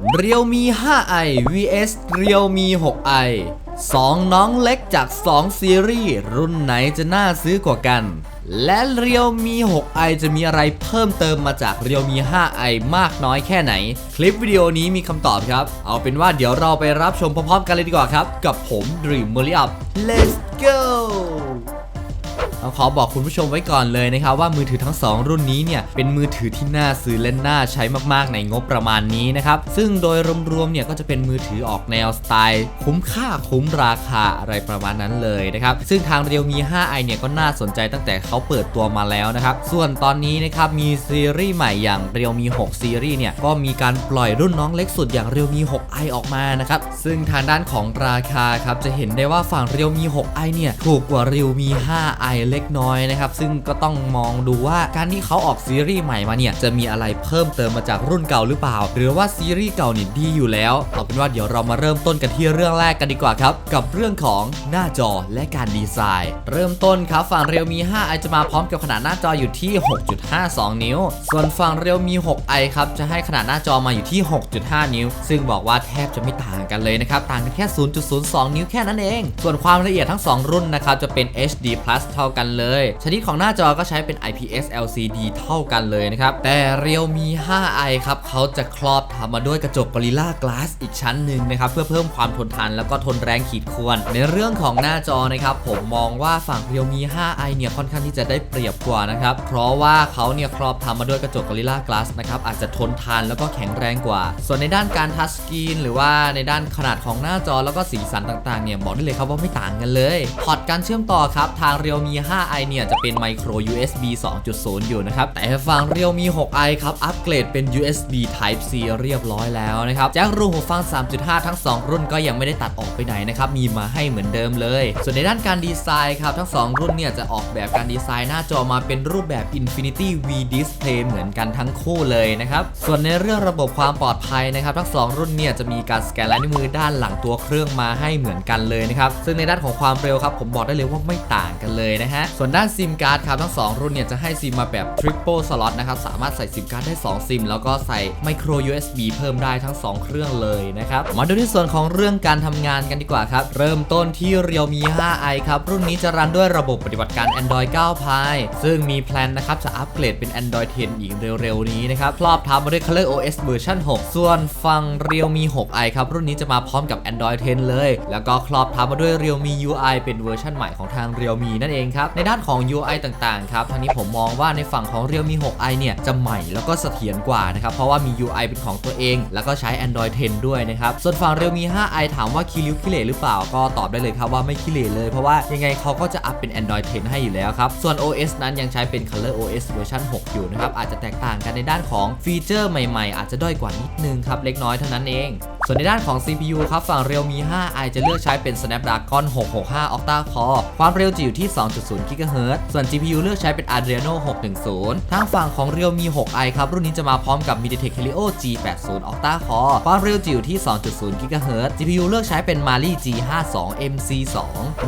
Realme 5i vs Realme 6i สองน้องเล็กจาก 2 ซีรีส์ รุ่นไหนจะน่าซื้อกว่ากัน และ Realme 6i จะมีอะไรเพิ่มเติมมาจาก Realme 5i มากน้อยแค่ไหน คลิปวิดีโอนี้มีคำตอบครับ เอาเป็นว่าเดี๋ยวเราไปรับชมพร้อมๆกันเลยดีกว่าครับ กับผม Dream m o r i Up Let's go เอาขอบอกคุณผู้ชมไว้ก่อนเลยนะครับว่ามือถือทั้ง 2 รุ่นนี้เนี่ยเป็นมือถือที่น่าซื้อและน่าใช้มากๆในงบประมาณนี้นะครับซึ่งโดยรวมๆเนี่ยก็จะเป็นมือถือออกแนวสไตล์คุ้มค่าคุ้มราคาอะไรประมาณนั้นเลยนะครับซึ่งทาง Realme 5i เนี่ยก็น่าสนใจตั้งแต่เขาเปิดตัวมาแล้วนะครับส่วนตอนนี้นะครับมีซีรีส์ใหม่อย่าง Realme 6ซีรีส์เนี่ยก็มีการปล่อยรุ่นน้องเล็กสุดอย่าง Realme 6i ออกมานะครับซึ่งทางด้านของราคาครับจะเห็นได้ว่าฝั่ง Realme 6i เนี่ยถูกกว่า Realme 5i เล็กน้อยนะครับซึ่งก็ต้องมองดูว่าการที่เขาออกซีรีส์ใหม่มาเนี่ยจะมีอะไรเพิ่มเติมมาจากรุ่นเก่าหรือเปล่า หรือว่าซีรีส์เก่าเนี่ยดีอยู่แล้วเอาเป็นว่าเดี๋ยวเรามาเริ่มต้นกันที่เรื่องแรกกันดีกว่าครับ กับเรื่องของหน้าจอและการดีไซน์ เริ่มต้นครับฝั่ง Realme 5i จะมาพร้อมกับขนาดหน้าจออยู่ที่ 6.52 นิ้ว ส่วนฝั่ง Realme 6i ครับจะให้ขนาดหน้าจอมาอยู่ที่ 6.5 นิ้ว ซึ่งบอกว่าแทบจะไม่ต่างกันเลยนะครับต่างกันแค่ 0.02 นิ้วแค่นั้นเอง ส่วนความละเอียดทั้ง 2 รุ่นนะครับจะเป็น HD เท่ากันเลย ชนิดของหน้าจอก็ใช้เป็น IPS LCD เท่ากันเลยนะครับ แต่ Realme 5i ครับเขาจะครอบทำมาด้วยกระจก Gorilla Glass อีกชั้นหนึ่งนะครับเพื่อเพิ่มความทนทานแล้วก็ทนแรงขีดข่วน ในเรื่องของหน้าจอนะครับผมมองว่าฝั่ง Realme 5i เนี่ยค่อนข้างที่จะได้เปรียบกว่านะครับเพราะว่าเขาเนี่ยครอบทำมาด้วยกระจก Gorilla Glass นะครับอาจจะทนทานแล้วก็แข็งแรงกว่า ส่วนในด้านการทัชสกรีนหรือว่าในด้านขนาดของหน้าจอแล้วก็สีสันต่างๆเนี่ยบอกได้เลยครับว่าไม่ต่างกันเลยพอร์ตการเชื่อมต่อครับทาง Realme 5i เนี่ยจะเป็น Micro USB 2.0 อยู่นะครับ แต่ฝั่ง Realme 6i ครับ อัปเกรดเป็น USB Type C เรียบร้อยแล้วนะครับ แจ็ครูหูฟัง 3.5 ทั้ง 2 รุ่นก็ยังไม่ได้ตัดออกไปไหนนะครับ มีมาให้เหมือนเดิมเลย ส่วนในด้านการดีไซน์ครับ ทั้ง 2 รุ่นเนี่ยจะออกแบบการดีไซน์หน้าจอมาเป็นรูปแบบ Infinity V Display เหมือนกันทั้งคู่เลยนะครับ ส่วนในเรื่องระบบความปลอดภัยนะครับ ทั้ง 2 รุ่นเนี่ยจะมีการสแกนลายนิ้วมือด้านหลังตัวเครื่องมาให้เหมือนกันเลยนะครับ ซึ่งในด้านของความเร็วครับผมบอกได้เลยว่าไม่ต่างกันเลยนะฮะส่วนด้านซิมการ์ดครับทั้ง 2 รุ่นเนี่ยจะให้ซิมมาแบบ Triple Slot นะครับ สามารถใส่ซิมการ์ดได้ 2 ซิม แล้วก็ใส่ Micro USB เพิ่มได้ทั้ง 2 เครื่องเลยนะครับ มาดูที่ส่วนของเรื่องการทำงานกันดีกว่าครับ เริ่มต้นที่ Realme 5i ครับ รุ่นนี้จะรันด้วยระบบปฏิบัติการ Android 9 Pie ซึ่งมีแพลนนะครับจะอัปเกรดเป็น Android 10 อีกเร็วๆนี้นะครับครอบทับมาด้วย Color OS เวอร์ชัน6 ส่วนฝั่ง Realme 6i ครับ รุ่นนี้จะมาพร้อมกับ Android 10 เลย แล้วก็ครอบทับมาด้วย Realme UI เป็นเวอร์ชันใหม่ของทาง Realme นั่นเองครับในด้านของ UI ต่างๆครับทางนี้ผมมองว่าในฝั่งของ Realme 6i เนี่ยจะใหม่แล้วก็เสถียรกว่านะครับเพราะว่ามี UI เป็นของตัวเอง แล้วก็ใช้ Android 10 ด้วยนะครับส่วนฝั่ง Realme 5i ถามว่าคิริวคิเลหรือเปล่าก็ตอบได้เลยครับว่าไม่คิเลเลย เพราะว่ายังไงเขาก็จะอัพเป็น Android 10 ให้อยู่แล้วครับส่วน OS นั้นยังใช้เป็น Color OS เวอร์ชัน6 อยู่นะครับอาจจะแตกต่างกันในด้านของฟีเจอร์ใหม่ๆ อาจจะด้อยกว่านิดนึงครับเล็กน้อยเท่านั้นเอง ส่วนในด้านของ CPU ครับฝั่ง Realme 5i จะเลือกใช้เป็น Snapdragon 665 Octa Core ความเร็วจะอยู่ที่ 2.0 GHz ส่วน GPU เลือกใช้เป็น Adreno 610 ทางฝั่งของ Realme 6i ครับ รุ่นนี้จะมาพร้อมกับ MediaTek Helio G80 Octa Core ความเร็วจะอยู่ที่ 2.0 GHz GPU เลือกใช้เป็น Mali G52 MC2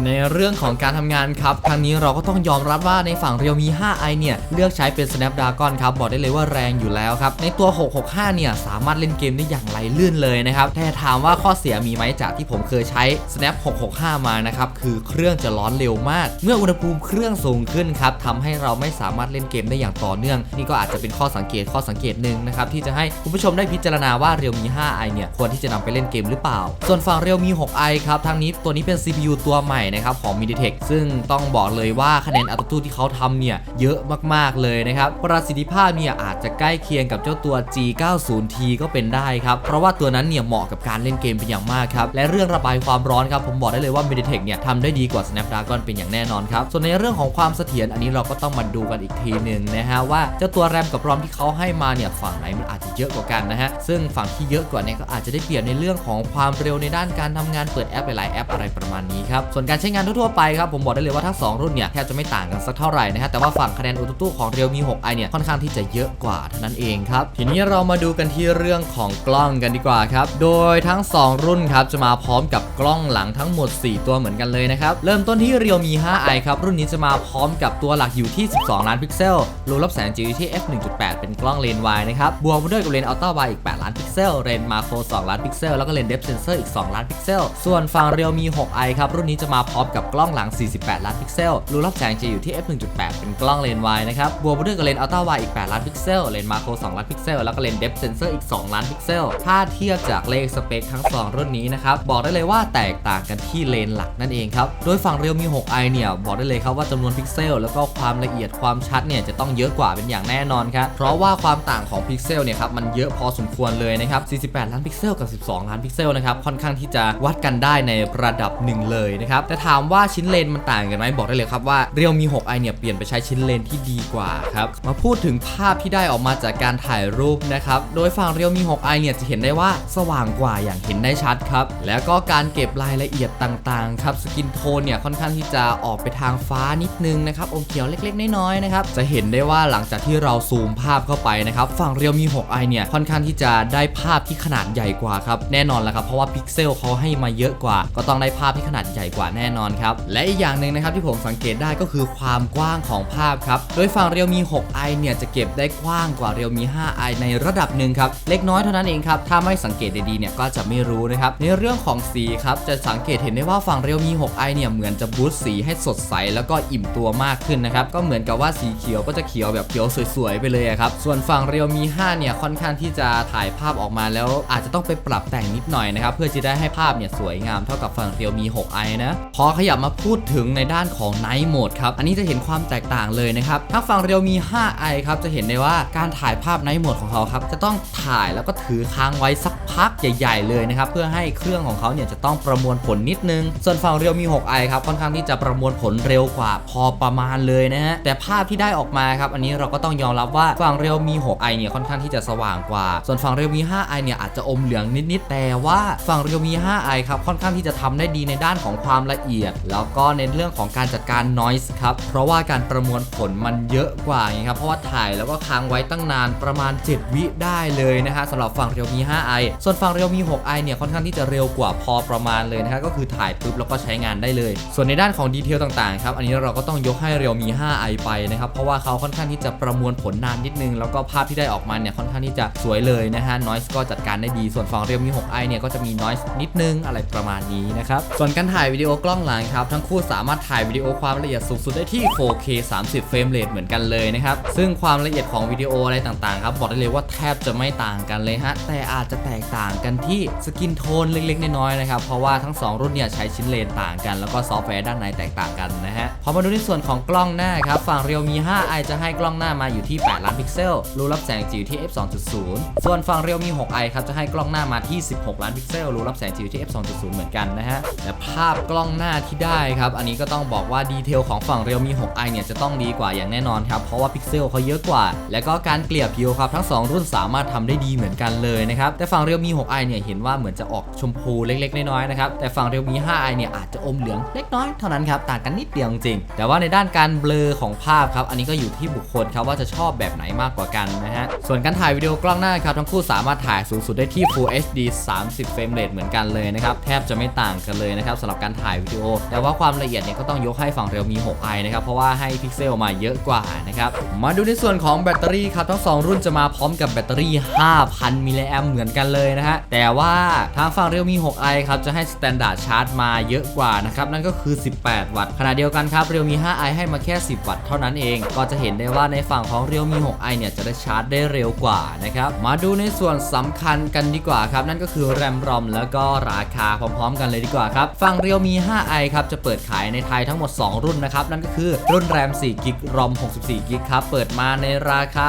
ในเรื่องของการทำงานครับทางนี้เราก็ต้องยอมรับว่าในฝั่ง Realme 5i เนี่ย เลือกใช้เป็น Snapdragon ครับบอกได้เลยว่าแรงอยู่แล้วครับในตัว 665 เนี่ยสามารถเล่นเกมได้อย่างไรลื่นเลยนะครับแต่ถามว่าข้อเสียมีไหมจากที่ผมเคยใช้ Snap 665 มานะครับคือเครื่องจะร้อนเร็วมาก เมื่ออุณหภูมิเครื่องสูงขึ้นครับทำให้เราไม่สามารถเล่นเกมได้อย่างต่อเนื่อง นี่ก็อาจจะเป็นข้อสังเกตข้อสังเกตหนึ่งนะครับที่จะให้คุณผู้ชมได้พิจารณาว่า Realme 5i เนี่ยควรที่จะนำไปเล่นเกมหรือเปล่า ส่วนฝั่ง Realme 6i ครับทางนี้ตัวนี้เป็น CPU ตัวใหม่นะครับของ MediaTek ซึ่งต้องบอกเลยว่าคะแนนอัตโตที่เขาทำเนี่ยเยอะมากๆเลยนะครับประสิทธิภาพเนี่ยอาจจะใกล้เคียงกับเจ้าตัว G90T ก็เป็นได้ครับเพราะว่าตัวนั้นเนี่ยเหมาะกับการเล่นเกมเป็นอย่างมากครับ และเรื่องระบายความร้อนครับ ผมบอกได้เลยว่า MediaTek เนี่ยทำได้ดีกว่า Snapdragon เป็นอย่างแน่นอนครับ ส่วนในเรื่องของความเสถียรอันนี้เราก็ต้องมาดูกันอีกทีหนึ่งนะฮะว่าเจ้าตัวแรมกับรอมที่เขาให้มาเนี่ยฝั่งไหนมันอาจจะเยอะกว่ากันนะฮะซึ่งฝั่งที่เยอะกว่าเนี่ยก็อาจจะได้เปรียบในเรื่องของความเร็วในด้านการทำงานเปิดแอปหลายๆแอปอะไรประมาณนี้ครับส่วนการใช้งานทั่วๆไปครับผมบอกได้เลยว่าทั้งสองรุ่นเนี่ยแทบจะไม่ต่างกันสักเท่าไหร่นะฮะแต่ว่าฝั่งคะแนนอุตุของ Realme 6i เนี่ยค่อนข้างที่จะเยอะกว่าเท่านั้นเองครับทีนี้เรามาดูกันที่เรื่องของกล้องกันดีกว่าครับโโดยทั้ง 2 รุ่นครับจะมาพร้อมกับกล้องหลังทั้งหมด 4 ตัวเหมือนกันเลยนะครับเริ่มต้นที่ Realme 5i ครับรุ่นนี้จะมาพร้อมกับตัวหลักอยู่ที่ 12 ล้านพิกเซลรูรับแสงจิ๋วอยู่ที่ f 1.8 เป็นกล้องเลนส์วายนะครับบวกมาด้วยกับเลนส์อัลตร้าไวอีก 8 ล้านพิกเซลเลนส์มาโคร2ล้านพิกเซลแล้วก็เลนส์เดฟเซนเซอร์อีก 2 ล้านพิกเซลส่วนฝั่ง Realme 6i ครับรุ่นนี้จะมาพร้อมกับกล้องหลัง 48 ล้านพิกเซลรูรับแสงจะอยู่ที่ f 1.8 เป็นกล้องเลนส์วายนะครับบวกมาด้วยกับเลนส์อัลตร้าไวอีก 8 ล้านพิกเซลเลนส์มาโคร2ล้านพิกเซลแล้วก็เลนส์เดฟเซนเซอร์อีก 2 ล้านพิกเซลถ้าเทียบจากเลขสเปคทั้ง 2 รุ่นนี้นะครับ บอกได้เลยว่าแตกต่างกันที่เลนหลักนั่นเองครับ โดยฝั่ง Realme 6i เนี่ย บอกได้เลยครับว่าจำนวนพิกเซล แล้วก็ความละเอียดความชัดเนี่ยจะต้องเยอะกว่าเป็นอย่างแน่นอนครับ เพราะว่าความต่างของพิกเซลเนี่ยครับมันเยอะพอสมควรเลยนะครับ 48 ล้านพิกเซลกับ 12 ล้านพิกเซลนะครับค่อนข้างที่จะวัดกันได้ในระดับหนึ่งเลยนะครับแต่ถามว่าชิ้นเลนมันต่างกันไหมบอกได้เลยครับว่า Realme 6i เนี่ยเปลี่ยนไปใช้ชิ้นเลนที่ดีกว่าครับมาพูดถึงภาพที่ได้ออกมาจากการถ่ายรูปนะครับโดยฝั่ง Realme 6i เนี่ยจะเห็นได้ว่าสว่างกว่าอย่างเห็นได้ชัดครับ แล้วก็การเก็บรายละเอียดต่างๆครับสกินโทนเนี่ยค่อนข้างที่จะออกไปทางฟ้านิดนึงนะครับอมเขียวเล็กๆน้อยๆนะครับจะเห็นได้ว่าหลังจากที่เราซูมภาพเข้าไปนะครับฝั่ง Realme 6i เนี่ยค่อนข้างที่จะได้ภาพที่ขนาดใหญ่กว่าครับแน่นอนแล้วครับเพราะว่าพิกเซลเขาให้มาเยอะกว่า ก็ต้องได้ภาพที่ขนาดใหญ่กว่าแน่นอนครับและอีกอย่างหนึ่งนะครับที่ผมสังเกตได้ก็คือความกว้างของภาพครับโดยฝั่ง Realme 6i เนี่ยจะเก็บได้กว้างกว่า Realme 5i ในระดับหนึ่งครับเล็กน้อยเท่านั้นเองครับถ้าไม่สังเกตดีๆเนี่ยก็จะไม่รู้นะครับในเรื่องของสีครับจะสังเกตเห็นได้ว่าฝั่ง Realme 6i เนี่ยเหมือนจะบูสต์สีให้สดใสแล้วก็อิ่มตัวมากขึ้นนะครับก็เหมือนกับว่าสีเขียวก็จะเขียวแบบเขียวสวยๆไปเลยครับส่วนฝั่ง Realme 5เนี่ยค่อนข้างที่จะถ่ายภาพออกมาแล้วอาจจะต้องไปปรับแต่งนิดหน่อยนะครับเพื่อจะได้ให้ภาพเนี่ยสวยงามเท่ากับฝั่ง Realme 6i นะพอขยับมาพูดถึงในด้านของ Night Mode ครับอันนี้จะเห็นความแตกต่างเลยนะครับถ้าฝั่ง Realme 5i ครับจะเห็นได้ว่าการถ่ายภาพ Night Mode ของเขาครับจะต้องถ่ายแล้วก็ถือค้างไว้สักพักใหญ่ๆเลยนะครับเพื่อให้เครื่องของเขาเนี่ยจะต้องประมวลผลนิดนึง ส่วนฝั่ง Realme 6i ครับค่อนข้างที่จะประมวลผลเร็วกว่าพอประมาณเลยนะฮะแต่ภาพที่ได้ออกมาครับอันนี้เราก็ต้องยอมรับว่าฝั่ง Realme 6i เนี่ยค่อนข้างที่จะสว่างกว่า ส่วนฝั่ง Realme 5i เนี่ยอาจจะอมเหลืองนิดๆแต่ว่าฝั่ง Realme 5i ครับค่อนข้างที่จะทำได้ดีในด้านของความละเอียด แล้วก็ในเรื่องของการจัดการ noise ครับเพราะว่าการประมวลผลมันเยอะกว่าไงครับเพราะว่าถ่ายแล้วก็ค้างไว้ตั้งนานประมาณ 7 วิได้เลยนะฮะสำหรับฝั่ง Realme 5i ส่วนฝั่ง Realme 6i เนี่ยค่อนข้างที่จะเร็วกว่าพอประมาณเลยนะฮะก็คือถ่ายปุ๊บแล้วก็ใช้งานได้เลย ส่วนในด้านของดีเทลต่างๆครับอันนี้เราก็ต้องยกให้ Realme 5i ไปนะครับเพราะว่าเขาค่อนข้างที่จะประมวลผลนานนิดนึง แล้วก็ภาพที่ได้ออกมาเนี่ยค่อนข้างที่จะสวยเลยนะฮะ noise ก็จัดการได้ดีส่วนฝั่ง Realme 6i เนี่ยก็จะมี noise นิดนึงอะไรประมาณนี้นะครับส่วนการถ่ายวิดีโอกล้องหลังครับทั้งคู่สามารถถ่ายวิดีโอความละเอียดสูงสุดได้ที่ 4K 30 เฟรมเรทเหมือนกันเลยนะครับซึ่งความละเอียดของวิดีโออะไรต่างๆครับบอกได้เลยว่าแทบจะไม่ต่างกันเลยฮะแต่อาจจะแตกต่างกันที่สกินโทนเล็กๆ น้อยๆนะครับ เพราะว่าทั้ง 2 รุ่นเนี่ยใช้ชิ้นเลนต่างกัน แล้วก็ซอฟต์แวร์ด้านในแตกต่างกันนะฮะ พอมาดูในส่วนของกล้องหน้าครับ ฝั่ง Realme 5i จะให้กล้องหน้ามาอยู่ที่ 8 ล้านพิกเซล รูรับแสงจิ๋วที่ f 2.0 ส่วนฝั่ง Realme 6i ครับ จะให้กล้องหน้ามาที่ 16 ล้านพิกเซล รูรับแสงจิ๋วที่ f 2.0 เหมือนกันนะฮะ แต่ภาพกล้องหน้าที่ได้ครับ อันนี้ก็ต้องบอกว่าดีเทลของฝั่ง Realme 6i เนี่ยจะต้องดีกว่าอย่างแน่นอนครับ เพราะว่าพิกเซลเขาเยอะกว่า และก็การเกลี่ยผิวครับทั้ง 2 รุ่นสามารถทำได้ดีเหมือนกันเลยนะครับ แต่ฝั่ง Realme 6i เนี่ยเห็นว่าเหมือนจะออกชมพูเล็กๆ น้อยๆนะครับแต่ฝั่ง Realme 5i เนี่ยอาจจะอมเหลืองเล็กน้อยเท่านั้นครับต่างกันนิดเดียวจริงแต่ว่าในด้านการเบลอของภาพครับอันนี้ก็อยู่ที่บุคคลครับว่าจะชอบแบบไหนมากกว่ากันนะฮะส่วนการถ่ายวิดีโอกล้องหน้าครับทั้งคู่สามารถถ่ายสูงสุดได้ที่ Full HD 30 เฟรมเรทเหมือนกันเลยนะครับแทบจะไม่ต่างกันเลยนะครับสำหรับการถ่ายวิดีโอ แต่ว่าความละเอียดเนี่ยก็ต้องยกให้ฝั่ง Realme 6i นะครับเพราะว่าให้พิกเซลมาเยอะกว่านะครับมาดูในส่วนของแบตเตอรี่ครับทั้ง 2 รุ่นจะมาพร้อมกับแบตเตอรี่ 5,000มิลลิแอมเหมือนกันเลยนะฮะแต่ว่าทางฝั่ง Realme 6i ครับจะให้ Standard Charge มาเยอะกว่านะครับ นั่นก็คือ 18 วัตต์ขณะเดียวกันครับ Realme 5i ให้มาแค่ 10 วัตต์เท่านั้นเอง ก็จะเห็นได้ว่าในฝั่งของ Realme 6i เนี่ยจะได้ชาร์จได้เร็วกว่านะครับ มาดูในส่วนสำคัญกันดีกว่าครับ นั่นก็คือแรมรอมแล้วก็ราคาพร้อมๆ กันเลยดีกว่าครับ ฝั่ง Realme 5i ครับจะเปิดขายในไทยทั้งหมด 2 รุ่นนะครับ นั่นก็คือรุ่นแรม4กิกรอม64กิกครับ เปิดมาในราคา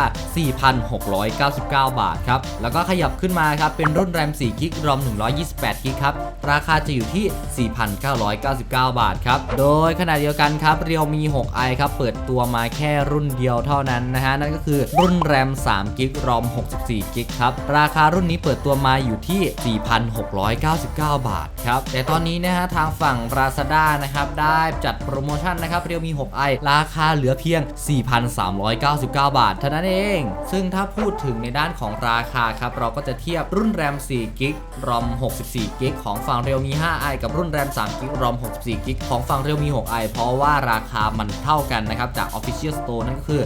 4,699 บาทครับ แล้วก็ขยับขึ้นมาครับเป็นรุ่นแรม 4 กิกรอม 128 กิกครับ ราคาจะอยู่ที่ 4,999 บาทครับ โดยขณะเดียวกันครับ Realme 6i ครับ เปิดตัวมาแค่รุ่นเดียวเท่านั้นนะฮะ นั่นก็คือรุ่นแรม 3 กิกรอม 64 กิกครับ ราคารุ่นนี้เปิดตัวมาอยู่ที่ 4,699 บาทครับ แต่ตอนนี้นะฮะทางฝั่ง Lazada นะครับได้จัดโปรโมชั่นนะครับ Realme 6i ราคาเหลือเพียง 4,399 บาทเท่านั้นเอง ซึ่งถ้าพูดถึงในด้านของราคาครับเราก็จะเทียบรุ่นแรม4 g b ROM 64 g b ของฝั่ง Realme 5i กับรุ่น RAM 3 g b ROM 64 g b ของฝั่ง Realme 6i เพราะว่าราคามันเท่ากันนะครับ จาก Official Store นั่นก็คือ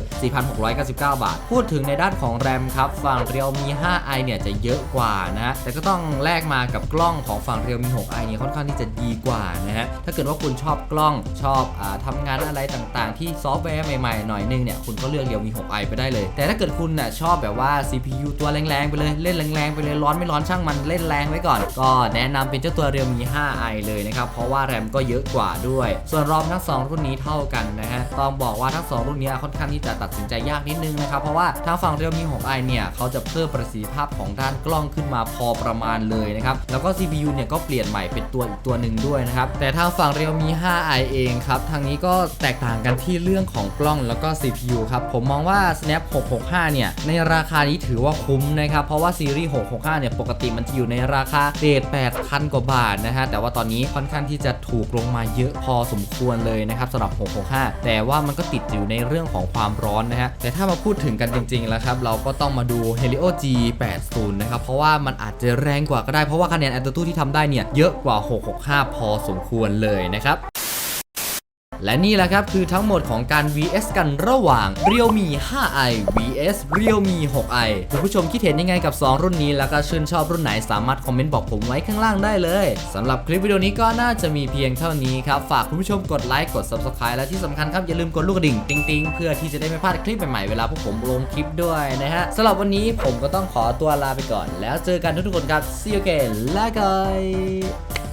4,699 บาท พูดถึงในด้านของ RAM ครับ ฝั่ง Realme 5i เนี่ยจะเยอะกว่านะฮะแต่ก็ต้องแลกมากับกล้องของฝั่ง Realme 6i เนี่ยค่อนข้างที่จะดีกว่านะฮะ ถ้าเกิดว่าคุณชอบกล้องชอบอทำงานอะไรต่างๆ ที่ซอฟต์แวร์ใหม่ๆ หน่อยนึงเนี่ยคุณก็เลือก Realme 6i ไปได้เลย แต่ถ้าเกิดคุณน่ะชอบแบบว่า CPU ตัวแรงๆไปเลยเล่นแรงๆไปเลยร้อนไม่ร้อนช่างมันเล่นแรงไว้ก่อน ก็แนะนำเป็นเจ้าตัว Realme 5i เลยนะครับ เพราะว่าแรมก็เยอะกว่าด้วย ส่วนรอมทั้ง 2 รุ่นนี้เท่ากันนะฮะต้องบอกว่าทั้ง 2 รุ่นนี้ค่อนข้างที่จะตัดสินใจยากนิดนึงนะครับ เพราะว่าทางฝั่ง Realme 6i เนี่ยเขาจะเพิ่มประสิทธิภาพของด้านกล้องขึ้นมาพอประมาณเลยนะครับ แล้วก็ CPU เนี่ยก็เปลี่ยนใหม่เป็นตัวอีกตัวหนึ่งด้วยนะครับ แต่ทางฝั่ง Realme 5i เองครับ ทางนี้ก็แตกต่างกันที่เรื่องของกล้องแล้วก็ CPU ครับ ผมมองว่า Snap 665 เนี่ย ในราคานี้ถือว่าคุ้มนะครับ เพราะว่าซีรีส์ 665 เนี่ย ปกติมันจะอยู่ในราคาเรท8,000 กว่าบาทนะฮะ แต่ว่าตอนนี้ค่อนข้างที่จะถูกลงมาเยอะพอสมควรเลยนะครับสำหรับ 665 แต่ว่ามันก็ติดอยู่ในเรื่องของความร้อนนะฮะ แต่ถ้ามาพูดถึงกันจริงๆแล้วครับ เราก็ต้องมาดู Helio G80 นะครับ เพราะว่ามันอาจจะแรงกว่าก็ได้ เพราะว่าคะแนน AnTuTu ที่ทำได้เนี่ยเยอะกว่า 665 พอสมควรเลยนะครับ และนี่แหละครับคือทั้งหมดของการ vs กันระหว่าง Realme 5i vs Realme 6i คุณผู้ชมคิดเห็นยังไงกับ 2 รุ่นนี้ แล้วก็ชื่นชอบรุ่นไหนสามารถคอมเมนต์บอกผมไว้ข้างล่างได้เลยสำหรับคลิปวิดีโอนี้ก็น่าจะมีเพียงเท่านี้ครับ ฝากคุณผู้ชมกดไลค์กด Subscribe และที่สำคัญครับ อย่าลืมกดลูกกระดิ่งติ๊งๆ เพื่อที่จะได้ไม่พลาดคลิปใหม่ๆเวลาพวกผมลงคลิปด้วยนะฮะสำหรับวันนี้ผมก็ต้องขอตัวลาไปก่อน แล้วเจอกันทุกๆคนครับ see you again และกัน